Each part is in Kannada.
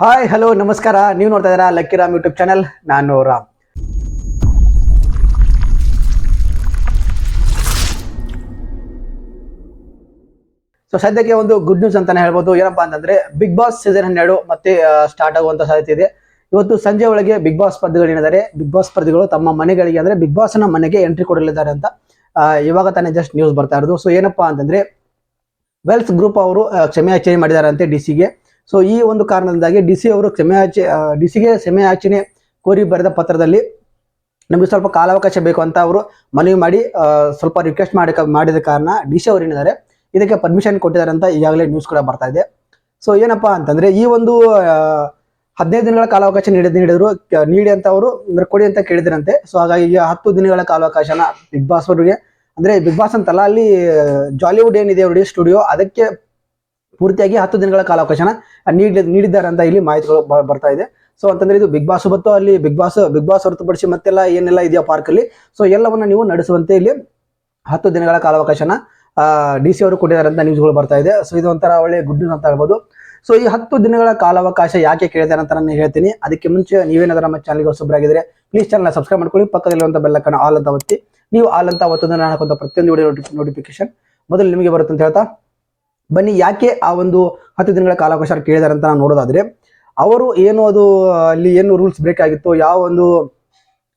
ಹಾಯ್ ಹಲೋ ನಮಸ್ಕಾರ. ನೀವು ನೋಡ್ತಾ ಇದ್ದೀರಾ ಲಕ್ಕಿ ರಾಮ್ ಯೂಟ್ಯೂಬ್ ಚಾನಲ್ ನಾನು ರಾಮ್. ಸೊ ಸದ್ಯಕ್ಕೆ ಒಂದು ಗುಡ್ ನ್ಯೂಸ್ ಅಂತಾನೆ ಹೇಳ್ಬೋದು. ಏನಪ್ಪಾ ಅಂತಂದ್ರೆ ಬಿಗ್ ಬಾಸ್ ಸೀಸನ್ ಹನ್ನೆರಡು ಮತ್ತೆ ಸ್ಟಾರ್ಟ್ ಆಗುವಂತ ಸಾಧ್ಯತೆ ಇದೆ. ಇವತ್ತು ಸಂಜೆ ಒಳಗೆ ಬಿಗ್ ಬಾಸ್ ಸ್ಪರ್ಧಿಗಳು ಏನಿದ್ದಾರೆ ಬಿಗ್ ಬಾಸ್ ಸ್ಪರ್ಧಿಗಳು ತಮ್ಮ ಮನೆಗಳಿಗೆ ಅಂದ್ರೆ ಬಿಗ್ ಬಾಸ್ನ ಮನೆಗೆ ಎಂಟ್ರಿ ಕೊಡಲಿದ್ದಾರೆ ಅಂತ ಇವಾಗ ತಾನೇ ಜಸ್ಟ್ ನ್ಯೂಸ್ ಬರ್ತಾ ಇರೋದು. ಸೊ ಏನಪ್ಪಾ ಅಂತಂದ್ರೆ ವೆಲ್ಸ್ ಗ್ರೂಪ್ ಅವರು ಆ, ಕ್ಷಮೆ ಯಾಚನೆ ಮಾಡಿದಾರಂತೆ ಡಿ ಸಿಗೆ ಸೊ ಈ ಒಂದು ಕಾರಣದಿಂದಾಗಿ ಡಿ ಸಿ ಅವರು ಕ್ಷಮೆಯಾಚೆ ಡಿ ಸಿಗೆ ಕ್ಷಮೆಯಾಚನೆ ಕೋರಿ ಬರೆದ ಪತ್ರದಲ್ಲಿ ನಮಗೆ ಸ್ವಲ್ಪ ಕಾಲಾವಕಾಶ ಬೇಕು ಅಂತ ಅವರು ಮನವಿ ಮಾಡಿ ಸ್ವಲ್ಪ ರಿಕ್ವೆಸ್ಟ್ ಮಾಡಿ ಮಾಡಿದ ಕಾರಣ ಡಿ ಸಿ ಅವರು ಏನಿದ್ದಾರೆ, ಇದಕ್ಕೆ ಪರ್ಮಿಷನ್ ಕೊಟ್ಟಿದ್ದಾರೆ ಅಂತ ಈಗಾಗಲೇ ನ್ಯೂಸ್ ಕೂಡ ಬರ್ತಾ ಇದೆ. ಸೊ ಏನಪ್ಪಾ ಅಂತಂದ್ರೆ ಈ ಒಂದು ಹದಿನೈದು ದಿನಗಳ ಕಾಲಾವಕಾಶ ನೀಡಿದ, ನೀಡಿದ್ರು ನೀಡಿ ಅಂತ ಅವರು, ಅಂದರೆ ಕೊಡಿ ಅಂತ ಕೇಳಿದ್ರಂತೆ. ಸೊ ಹಾಗಾಗಿ ಈಗ ಹತ್ತು ದಿನಗಳ ಕಾಲಾವಕಾಶನ ಬಿಗ್ ಬಾಸ್ ಅವರಿಗೆ, ಅಂದ್ರೆ ಬಿಗ್ ಬಾಸ್ ಅಂತಲ್ಲ ಅಲ್ಲಿ ಜಾಲಿವುಡ್ ಏನಿದೆ ಅವರಿಗೆ ಸ್ಟುಡಿಯೋ ಅದಕ್ಕೆ ಪೂರ್ತಿಯಾಗಿ ಹತ್ತು ದಿನಗಳ ಕಾಲಾವಕಾಶನ ನೀಡಿ ನೀಡಿದ್ದಾರೆ ಅಂತ ಇಲ್ಲಿ ಮಾಹಿತಿಗಳು ಬರ್ತಾ ಇದೆ. ಸೊ ಅಂತಂದ್ರೆ ಇದು ಬಿಗ್ ಬಾಸ್ ಬತ್ತು ಅಲ್ಲಿ ಬಿಗ್ ಬಾಸ್ ಬಿಗ್ ಬಾಸ್ ಹೊರತುಪಡಿಸಿ ಮತ್ತೆಲ್ಲ ಏನೆಲ್ಲ ಇದೆಯಾ ಪಾರ್ಕ್ ಅಲ್ಲಿ? ಸೊ ಎಲ್ಲವನ್ನ ನೀವು ನಡೆಸುವಂತೆ ಇಲ್ಲಿ ಹತ್ತು ದಿನಗಳ ಕಾಲಾವಕಾಶನ ಡಿ ಸಿ ಅವರು ಕೊಟ್ಟಿದ್ದಾರೆ ಅಂತ ನ್ಯೂಸ್ಗಳು ಬರ್ತಾ ಇದೆ. ಸೊ ಇದು ಒಂಥರ ಒಳ್ಳೆ ಗುಡ್ ನ್ಯೂಸ್ ಅಂತ ಹೇಳ್ಬೋದು. ಸೊ ಈ ಹತ್ತು ದಿನಗಳ ಕಾಲಾವಕಾಶ ಯಾಕೆ ಕೇಳಿದ್ದಾರೆ ಅಂತ ನಾನು ಹೇಳ್ತೀನಿ. ಅದಕ್ಕೆ ಮುಂಚೆ ನೀವೇನಾದ್ರೂ ನಮ್ಮ ಚಾನಲ್ಗೆ ಹೊಸಬ್ರಾಗಿದ್ರೆ ಪ್ಲೀಸ್ ಚಾನಲ್ ಸಬ್ಸ್ಕ್ರೈಬ್ ಮಾಡ್ಕೊಳ್ಳಿ. ಪಕ್ಕದಲ್ಲಿರುವಂಥ ಬೆಲ್ಲಕ್ಕನ್ನು ಆಲ್ ಅಂತ ಒತ್ತಿ. ನೀವು ಆಲ್ ಅಂತ ಒತ್ತೋದನ್ನ ನಾನು ಪ್ರತಿಯೊಂದು ವಿಡಿಯೋ ನೋಟಿಫಿಕೇಶನ್ ಮೊದಲು ನಿಮಗೆ ಬರುತ್ತೆ ಅಂತ ಹೇಳ್ತಾ ಬನ್ನಿ, ಯಾಕೆ ಆ ಒಂದು ಹತ್ತು ದಿನಗಳ ಕಾಲಾವಕಾಶ ಕೇಳಿದಾರೆ ಅಂತ ನಾವು ನೋಡೋದಾದ್ರೆ, ಅವರು ಏನು ಅದು, ಅಲ್ಲಿ ಏನು ರೂಲ್ಸ್ ಬ್ರೇಕ್ ಯಾವ ಒಂದು,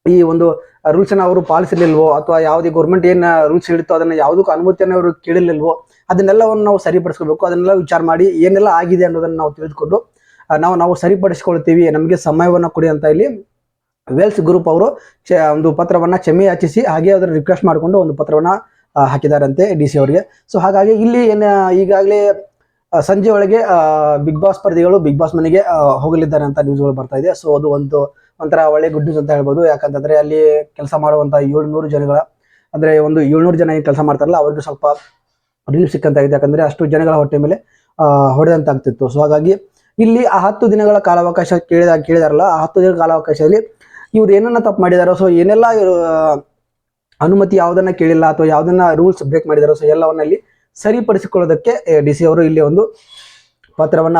ಈ ಒಂದು ರೂಲ್ಸ್ ಅನ್ನ ಅವರು ಪಾಲಿಸಿರ್ಲಿಲ್ವೋ, ಅಥವಾ ಯಾವುದೇ ಗೌರ್ಮೆಂಟ್ ಏನು ರೂಲ್ಸ್ ಹೇಳಿತ್ತು, ಅದನ್ನ ಯಾವುದಕ್ಕೂ ಅನುಮತಿಯನ್ನು ಅವರು ಕೇಳಿರ್ಲಿಲ್ವೋ, ಅದನ್ನೆಲ್ಲವನ್ನು ನಾವು ಸರಿಪಡಿಸ್ಕೋಬೇಕು, ಅದನ್ನೆಲ್ಲ ವಿಚಾರ ಮಾಡಿ ಏನೆಲ್ಲ ಆಗಿದೆ ಅನ್ನೋದನ್ನ ನಾವು ತಿಳಿದುಕೊಂಡು ನಾವು ನಾವು ಸರಿಪಡಿಸ್ಕೊಳ್ತೀವಿ, ನಮಗೆ ಸಮಯವನ್ನು ಕೊಡಿ ಅಂತ ಇಲ್ಲಿ ವೆಲ್ಸ್ ಗ್ರೂಪ್ ಅವರು ಒಂದು ಪತ್ರವನ್ನ ಕ್ಷಮೆ ಯಾಚಿಸಿ ಹಾಗೆ ಅದನ್ನು ರಿಕ್ವೆಸ್ಟ್ ಮಾಡಿಕೊಂಡು ಒಂದು ಪತ್ರವನ್ನ ಹಾಕಿದಾರಂತೆ ಡಿ ಸಿ ಅವರಿಗೆ. ಸೊ ಹಾಗಾಗಿ ಇಲ್ಲಿ ಏನ ಈಗಾಗಲೇ ಸಂಜೆ ಒಳಗೆ ಬಿಗ್ ಬಾಸ್ ಸ್ಪರ್ಧಿಗಳು ಬಿಗ್ ಬಾಸ್ ಮನೆಗೆ ಹೋಗಲಿದ್ದಾರೆ ಅಂತ ನ್ಯೂಸ್ಗಳು ಬರ್ತಾ ಇದೆ. ಸೊ ಅದು ಒಂದು, ಒಂಥರ ಒಳ್ಳೆ ಗುಡ್ ನ್ಯೂಸ್ ಅಂತ ಹೇಳ್ಬೋದು. ಯಾಕಂತಂದ್ರೆ ಅಲ್ಲಿ ಕೆಲಸ ಮಾಡುವಂತ ಏಳ್ನೂರು ಜನಗಳ, ಅಂದ್ರೆ ಒಂದು ಏಳ್ನೂರು ಜನ ಕೆಲಸ ಮಾಡ್ತಾರಲ್ಲ, ಅವ್ರಿಗೆ ಸ್ವಲ್ಪ ರಿಲೀಫ್ ಸಿಕ್ಕಂತಾಗಿದೆ ಯಾಕಂದ್ರೆ ಅಷ್ಟು ಜನಗಳ ಹೊಟ್ಟೆ ಮೇಲೆ ಹೊಡೆದಂತ ಹೊಡೆದಂತಾಗ್ತಿತ್ತು. ಸೊ ಹಾಗಾಗಿ ಇಲ್ಲಿ ಆ ಹತ್ತು ದಿನಗಳ ಕಾಲಾವಕಾಶ ಕೇಳಿದ, ಕೇಳಿದಾರಲ್ಲ, ಆ ಹತ್ತು ದಿನಗಳ ಕಾಲಾವಕಾಶದಲ್ಲಿ ಇವ್ರು ಏನನ್ನ ತಪ್ಪು ಮಾಡಿದಾರೋ ಸೊ ಏನೆಲ್ಲ ಅನುಮತಿ ಯಾವುದನ್ನ ಕೇಳಿಲ್ಲ ಅಥವಾ ಯಾವುದನ್ನ ರೂಲ್ಸ್ ಬ್ರೇಕ್ ಮಾಡಿದಾರೋ ಸೊ ಎಲ್ಲವನ್ನಲ್ಲಿ ಸರಿಪಡಿಸಿಕೊಳ್ಳೋದಕ್ಕೆ ಡಿ ಸಿ ಅವರು ಇಲ್ಲಿ ಒಂದು ಪತ್ರವನ್ನ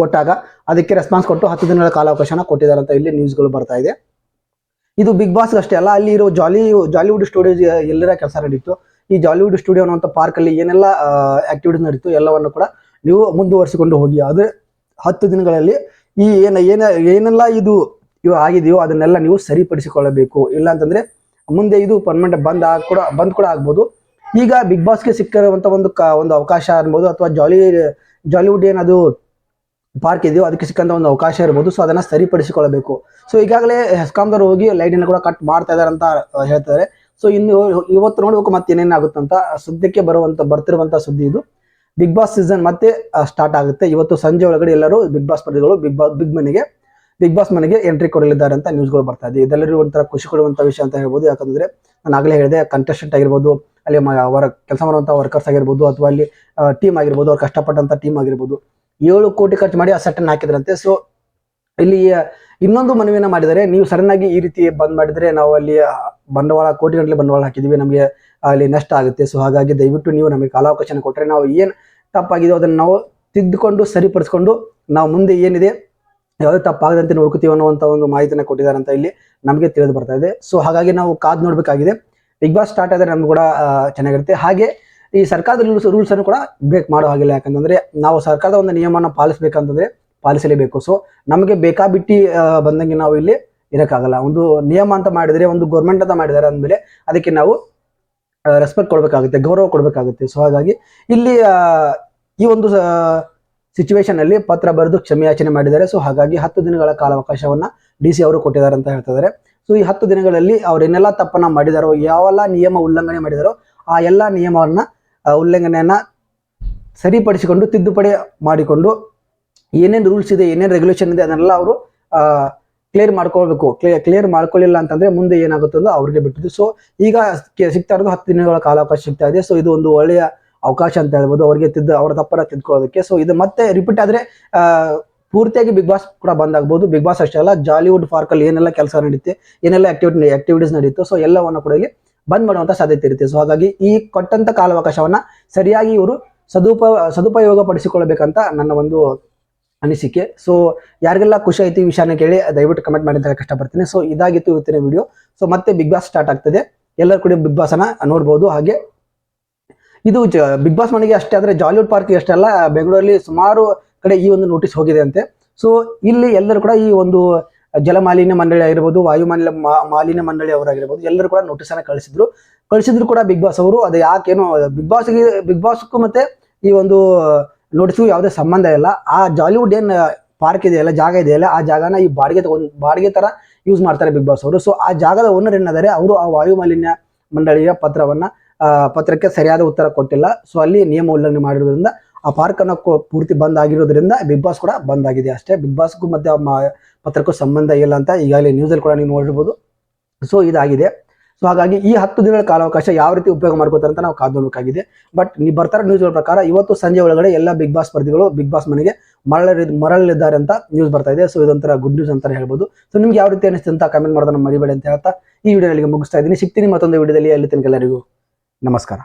ಕೊಟ್ಟಾಗ ಅದಕ್ಕೆ ರೆಸ್ಪಾನ್ಸ್ ಕೊಟ್ಟು ಹತ್ತು ದಿನಗಳ ಕಾಲಾವಕಾಶನ ಕೊಟ್ಟಿದ್ದಾರೆ ಅಂತ ಇಲ್ಲಿ ನ್ಯೂಸ್ಗಳು ಬರ್ತಾ ಇದೆ. ಇದು ಬಿಗ್ ಬಾಸ್ ಅಷ್ಟೇ ಅಲ್ಲ ಅಲ್ಲಿ ಇರೋ ಜಾಲಿ ಜಾಲಿವುಡ್ ಸ್ಟುಡಿಯೋಸ್ ಎಲ್ಲರ ಕೆಲಸ ನಡೀತು. ಈ ಜಾಲಿವುಡ್ ಸ್ಟುಡಿಯೋ ಅನ್ನುವಂಥ ಪಾರ್ಕಲ್ಲಿ ಏನೆಲ್ಲ ಆಕ್ಟಿವಿಟೀಸ್ ನಡೀತು ಎಲ್ಲವನ್ನು ಕೂಡ ನೀವು ಮುಂದುವರಿಸಿಕೊಂಡು ಹೋಗಿ. ಆದ್ರೆ ಹತ್ತು ದಿನಗಳಲ್ಲಿ ಈ ಏನ ಏನ, ಏನೆಲ್ಲ ಇದು ಇವು ಆಗಿದೆಯೋ ಅದನ್ನೆಲ್ಲ ನೀವು ಸರಿಪಡಿಸಿಕೊಳ್ಳಬೇಕು. ಇಲ್ಲ ಅಂತಂದ್ರೆ ಮುಂದೆ ಇದು ಪರ್ಮನೆಂಟ್ ಬಂದ್ ಕೂಡ ಬಂದ್ ಕೂಡ ಆಗ್ಬೋದು. ಈಗ ಬಿಗ್ ಬಾಸ್ಗೆ ಸಿಕ್ಕಿರುವಂತ ಒಂದು ಒಂದು ಅವಕಾಶ ಅನ್ಬೋದು ಅಥವಾ ಜಾಲಿ ಜಾಲಿವುಡ್ ಏನದು ಪಾರ್ಕ್ ಇದೆಯೋ ಅದಕ್ಕೆ ಸಿಕ್ಕಂತ ಒಂದು ಅವಕಾಶ ಇರ್ಬೋದು. ಸೊ ಅದನ್ನ ಸರಿಪಡಿಸಿಕೊಳ್ಳಬೇಕು. ಸೊ ಈಗಾಗಲೇ ಹೆಸ್ಕಾಮ್ದವ್ರು ಹೋಗಿ ಲೈಟ್ ಅನ್ನು ಕೂಡ ಕಟ್ ಮಾಡ್ತಾ ಇದಾರೆ ಅಂತ ಹೇಳ್ತಾರೆ. ಸೊ ಇನ್ನು ಇವತ್ತು ನೋಡ್ಬೇಕು ಮತ್ತೆ ಅಂತ. ಸದ್ಯಕ್ಕೆ ಬರುವಂತ, ಬರ್ತಿರುವಂತ ಸುದ್ದಿ ಇದು. ಬಿಗ್ ಬಾಸ್ ಸೀಸನ್ ಮತ್ತೆ ಸ್ಟಾರ್ಟ್ ಆಗುತ್ತೆ. ಇವತ್ತು ಸಂಜೆ ಒಳಗಡೆ ಎಲ್ಲರೂ ಬಿಗ್ ಬಾಸ್ ಸ್ಪರ್ಧಿಗಳು ಬಿಗ್ ಬಾಸ್ ಬಿಗ್ ಮನೆಗೆ ಬಿಗ್ ಬಾಸ್ ಮನೆಗೆ ಎಂಟ್ರಿ ಕೊಡಲಿದ್ದಾರೆ ಅಂತ ನ್ಯೂಸ್ಗಳು ಬರ್ತಾ ಇದೆ. ಇದೆಲ್ಲರಿಗೂ ಒಂಥರ ಖುಷಿ ಕೊಡುವಂತ ವಿಷಯ ಅಂತ ಹೇಳ್ಬೋದು. ಯಾಕಂದ್ರೆ ನಾನು ಆಗಲೇ ಹೇಳಿದೆ ಕಂಟೆಸ್ಟೆಂಟ್ ಆಗಿರ್ಬೋದು, ಅಲ್ಲಿ ಅವರ ಕೆಲಸ ಮಾಡುವಂತ ವರ್ಕರ್ಸ್ ಆಗಿರ್ಬೋದು ಅಥವಾ ಅಲ್ಲಿ ಟೀಮ್ ಆಗಿರ್ಬೋದು, ಅವ್ರು ಕಷ್ಟಪಟ್ಟಂತ ಟೀಮ್ ಆಗಿರ್ಬೋದು, ಏಳು ಕೋಟಿ ಖರ್ಚು ಮಾಡಿ ಆ ಸೆಟ್ಟನ್ನು ಹಾಕಿದ್ರಂತೆ. ಸೊ ಇಲ್ಲಿ ಇನ್ನೊಂದು ಮನವಿಯನ್ನು ಮಾಡಿದರೆ, ನೀವು ಸಡನ್ ಆಗಿ ಈ ರೀತಿ ಬಂದ್ ಮಾಡಿದ್ರೆ ನಾವು ಅಲ್ಲಿ ಬಂಡವಾಳ, ಕೋಟಿ ಗಂಟಲೆ ಬಂಡವಾಳ ಹಾಕಿದೀವಿ ನಮಗೆ ಅಲ್ಲಿ ನಷ್ಟ ಆಗುತ್ತೆ. ಸೊ ಹಾಗಾಗಿ ದಯವಿಟ್ಟು ನೀವು ನಮಗೆ ಕಾಲಾವಕಾಶನ ಕೊಟ್ಟರೆ ನಾವು ಏನು ತಪ್ಪಾಗಿದೆ ಅದನ್ನು ನಾವು ತಿದ್ದುಕೊಂಡು, ಸರಿಪಡಿಸ್ಕೊಂಡು ನಾವು ಮುಂದೆ ಏನಿದೆ ಯಾವುದೇ ತಪ್ಪಾಗದಂತೆ ನೋಡ್ಕೋತೀವಿ ಅನ್ನುವಂಥ ಒಂದು ಮಾಹಿತಿನ ಕೊಟ್ಟಿದ್ದಾರೆ ಅಂತ ಇಲ್ಲಿ ನಮಗೆ ತಿಳಿದು ಬರ್ತಾ ಇದೆ. ಸೊ ಹಾಗಾಗಿ ನಾವು ಕಾದ್ ನೋಡಬೇಕಾಗಿದೆ. ಬಿಗ್ ಬಾಸ್ ಸ್ಟಾರ್ಟ್ ಆದರೆ ನಮ್ಗೆ ಕೂಡ ಚೆನ್ನಾಗಿರುತ್ತೆ. ಹಾಗೆ ಈ ಸರ್ಕಾರದ ರೂಲ್ಸ್ ರೂಲ್ಸ್ ಅನ್ನು ಕೂಡ ಬ್ರೇಕ್ ಮಾಡೋ ಹಾಗಿಲ್ಲ. ಯಾಕಂತಂದ್ರೆ ನಾವು ಸರ್ಕಾರದ ಒಂದು ನಿಯಮನ ಪಾಲಿಸ್ಬೇಕಂತಂದ್ರೆ ಪಾಲಿಸಲೇಬೇಕು. ಸೊ ನಮಗೆ ಬೇಕಾಬಿಟ್ಟಿ ಬಂದಂಗೆ ನಾವು ಇಲ್ಲಿ ಇರೋಕ್ಕಾಗಲ್ಲ. ಒಂದು ನಿಯಮ ಅಂತ ಮಾಡಿದರೆ, ಒಂದು ಗೌರ್ಮೆಂಟ್ ಅಂತ ಮಾಡಿದ್ದಾರೆ ಅಂದಮೇಲೆ ಅದಕ್ಕೆ ನಾವು ರೆಸ್ಪೆಕ್ಟ್ ಕೊಡಬೇಕಾಗುತ್ತೆ, ಗೌರವ ಕೊಡಬೇಕಾಗುತ್ತೆ. ಸೊ ಹಾಗಾಗಿ ಇಲ್ಲಿ ಈ ಒಂದು ಸಿಚುವೇಶನ್ ಅಲ್ಲಿ ಪತ್ರ ಬರೆದು ಕ್ಷಮೆಯಾಚನೆ ಮಾಡಿದ್ದಾರೆ. ಸೊ ಹಾಗಾಗಿ ಹತ್ತು ದಿನಗಳ ಕಾಲಾವಕಾಶವನ್ನ ಡಿ ಸಿ ಅವರು ಕೊಟ್ಟಿದ್ದಾರೆ ಅಂತ ಹೇಳ್ತಿದ್ದಾರೆ. ಸೊ ಈ ಹತ್ತು ದಿನಗಳಲ್ಲಿ ಅವ್ರೇನೆಲ್ಲ ತಪ್ಪನ್ನ ಮಾಡಿದಾರೋ, ಯಾವೆಲ್ಲ ನಿಯಮ ಉಲ್ಲಂಘನೆ ಮಾಡಿದಾರೋ, ಆ ಎಲ್ಲ ನಿಯಮವನ್ನ ಉಲ್ಲಂಘನೆಯನ್ನ ಸರಿಪಡಿಸಿಕೊಂಡು, ತಿದ್ದುಪಡಿ ಮಾಡಿಕೊಂಡು, ಏನೇನು ರೂಲ್ಸ್ ಇದೆ, ಏನೇನು ರೆಗ್ಯುಲೇಷನ್ ಇದೆ, ಅದನ್ನೆಲ್ಲ ಅವರು ಕ್ಲಿಯರ್ ಮಾಡ್ಕೊಳ್ಬೇಕು. ಕ್ಲಿಯರ್ ಮಾಡ್ಕೊಳ್ಳಿಲ್ಲ ಅಂತಂದ್ರೆ ಮುಂದೆ ಏನಾಗುತ್ತೋ ಅವ್ರಿಗೆ ಬಿಟ್ಟಿದ್ದು. ಸೊ ಈಗ ಸಿಗ್ತಾ ಇರೋದು ಹತ್ತು ದಿನಗಳ ಕಾಲಾವಕಾಶ ಸಿಗ್ತಾ ಇದೆ. ಸೊ ಇದು ಒಂದು ಒಳ್ಳೆಯ ಅವಕಾಶ ಅಂತ ಹೇಳ್ಬೋದು, ಅವರಿಗೆ ತಿದ್ದ, ಅವರ ತಪ್ಪನ್ನ ತಿದ್ಕೊಳ್ಳೋದಕ್ಕೆ. ಸೊ ಇದು ಮತ್ತೆ ರಿಪೀಟ್ ಆದ್ರೆ ಪೂರ್ತಿಯಾಗಿ ಬಿಗ್ ಬಾಸ್ ಕೂಡ ಬಂದಾಗ್ಬೋದು. ಬಿಗ್ ಬಾಸ್ ಅಷ್ಟೇ ಅಲ್ಲ ಜಾಲಿವುಡ್ ಪಾರ್ಕ್ ಅಲ್ಲಿ ಏನೆಲ್ಲ ಕೆಲಸ ನಡೀತೆ, ಏನೆಲ್ಲ ಆಕ್ಟಿವಿಟಿ ಆಕ್ಟಿವಿಟೀಸ್ ನಡೀತು ಸೊ ಎಲ್ಲವನ್ನು ಕೂಡ ಇಲ್ಲಿ ಬಂದ್ ಮಾಡುವಂಥ ಸಾಧ್ಯತೆ ಇರುತ್ತೆ. ಸೊ ಹಾಗಾಗಿ ಈ ಕೊಟ್ಟಂಥ ಕಾಲಾವಕಾಶವನ್ನ ಸರಿಯಾಗಿ ಇವರು ಸದುಪ ಸದುಪಯೋಗ ಪಡಿಸಿಕೊಳ್ಬೇಕಂತ ನನ್ನ ಒಂದು ಅನಿಸಿಕೆ. ಸೊ ಯಾರಿಗೆಲ್ಲ ಖುಷಿ ಆಯ್ತು ಈ ವಿಷಯನ ಕೇಳಿ, ದಯವಿಟ್ಟು ಕಮೆಂಟ್ ಮಾಡಿ ಅಂತ ಕಷ್ಟಪಡ್ತೀನಿ ಸೊ ಇದಾಗಿತ್ತು ಇವತ್ತಿನ ವಿಡಿಯೋ ಸೊ ಮತ್ತೆ ಬಿಗ್ ಬಾಸ್ ಸ್ಟಾರ್ಟ್ ಆಗ್ತದೆ. ಎಲ್ಲರೂ ಕೂಡ ಬಿಗ್ ಬಾಸ್ ಅನ್ನ ನೋಡ್ಬೋದು. ಹಾಗೆ ಇದು ಬಿಗ್ ಬಾಸ್ ಮನೆಗೆ ಅಷ್ಟೇ, ಆದ್ರೆ ಜಾಲಿವುಡ್ ಪಾರ್ಕ್ ಅಷ್ಟೇ ಅಲ್ಲ ಬೆಂಗಳೂರಲ್ಲಿ ಸುಮಾರು ಕಡೆ ಈ ಒಂದು ನೋಟಿಸ್ ಹೋಗಿದೆ ಅಂತೆ ಸೊ ಇಲ್ಲಿ ಎಲ್ಲರೂ ಕೂಡ ಈ ಒಂದು ಜಲ ಮಾಲಿನ್ಯ ಮಂಡಳಿ ಆಗಿರ್ಬೋದು ವಾಯು ಮಾಲಿನ್ಯ ಮಾಲಿನ್ಯ ಮಂಡಳಿ ಅವರಾಗಿರ್ಬೋದು, ಎಲ್ಲರೂ ಕೂಡ ನೋಟಿಸ್ ಅನ್ನ ಕಳಿಸಿದ್ರು. ಕಳಿಸಿದ್ರು ಕೂಡ ಬಿಗ್ ಬಾಸ್ ಅವರು, ಅದು ಯಾಕೇನು ಬಿಗ್ ಬಾಸ್ಗೆ ಬಿಗ್ ಬಾಸ್ಗೂ ಮತ್ತೆ ಈ ಒಂದು ನೋಟಿಸ್ಗೂ ಯಾವುದೇ ಸಂಬಂಧ ಇಲ್ಲ. ಆ ಜಾಲಿವುಡ್ ಏನ್ ಪಾರ್ಕ್ ಇದೆಯಲ್ಲ, ಜಾಗ ಇದೆಯಲ್ಲ, ಆ ಜಾಗನ ಈ ಬಾಡಿಗೆ ತಗೊಂಡ್, ಬಾಡಿಗೆ ತರ ಯೂಸ್ ಮಾಡ್ತಾರೆ ಬಿಗ್ ಬಾಸ್ ಅವರು. ಸೊ ಆ ಜಾಗದ ಓನರ್ ಏನಾದರೆ ಅವರು ಆ ವಾಯು ಮಾಲಿನ್ಯ ಮಂಡಳಿಯ ಪತ್ರವನ್ನ ಪತ್ರಕ್ಕೆ ಸರಿಯಾದ ಉತ್ತರ ಕೊಟ್ಟಿಲ್ಲ. ಸೊ ಅಲ್ಲಿ ನಿಯಮ ಉಲ್ಲಂಘನೆ ಮಾಡಿರೋದ್ರಿಂದ ಆ ಪಾರ್ಕ್ ಅನ್ನ ಪೂರ್ತಿ ಬಂದ್ ಆಗಿರೋದ್ರಿಂದ ಬಿಗ್ ಬಾಸ್ ಕೂಡ ಬಂದ್ ಆಗಿದೆ ಅಷ್ಟೇ. ಬಿಗ್ ಬಾಸ್ಗೂ ಮತ್ತೆ ಪತ್ರಕ್ಕೂ ಸಂಬಂಧ ಇಲ್ಲ ಅಂತ ಈಗಾಗಲೇ ನ್ಯೂಸಲ್ಲಿ ಕೂಡ ನೀವು ನೋಡಿರ್ಬೋದು. ಸೊ ಇದಾಗಿದೆ. ಸೊ ಹಾಗಾಗಿ ಈ ಹತ್ತು ದಿನಗಳ ಕಾಲಾವಕಾಶ ಯಾವ ರೀತಿ ಉಪಯೋಗ ಮಾಡ್ಕೋತಾರೆ ಅಂತ ನಾವು ಕಾದು ನೋಡಬೇಕಾಗಿದೆ ಬಟ್ ನೀವು ಬರ್ತಾರ ನ್ಯೂಸ್ಗಳ ಪ್ರಕಾರ ಇವತ್ತು ಸಂಜೆ ಒಳಗಡೆ ಎಲ್ಲ ಬಿಗ್ ಬಾಸ್ ಸ್ಪರ್ಧಿಗಳು ಬಿಗ್ ಬಾಸ್ ಮನೆಗೆ ಮರಳಿ ಮರಳಿದ್ದಾರೆ ಅಂತ ನ್ಯೂಸ್ ಬರ್ತಾ ಇದೆ. ಸೊ ಇದೊಂಥರ ಗುಡ್ ನ್ಯೂಸ್ ಅಂತಾನೆ ಹೇಳ್ಬೋದು. ಸೊ ನಿಮ್ಗೆ ಯಾವ ರೀತಿ ಅನಿಸ್ತು ಅಂತ ಕಮೆಂಟ್ ಮಾಡೋದನ್ನ ಮರಿಬೇಡಿ ಅಂತ ಹೇಳ್ತಾ ಈ ವಿಡಿಯೋ ಮುಗಿಸ್ತಾ ಇದ್ದೀನಿ. ಸಿಗ್ತೀನಿ ಮತ್ತೊಂದು ವಿಡಿಯೋದಲ್ಲಿ ಅಲ್ಲಿ ತನಕ ನಮಸ್ಕಾರ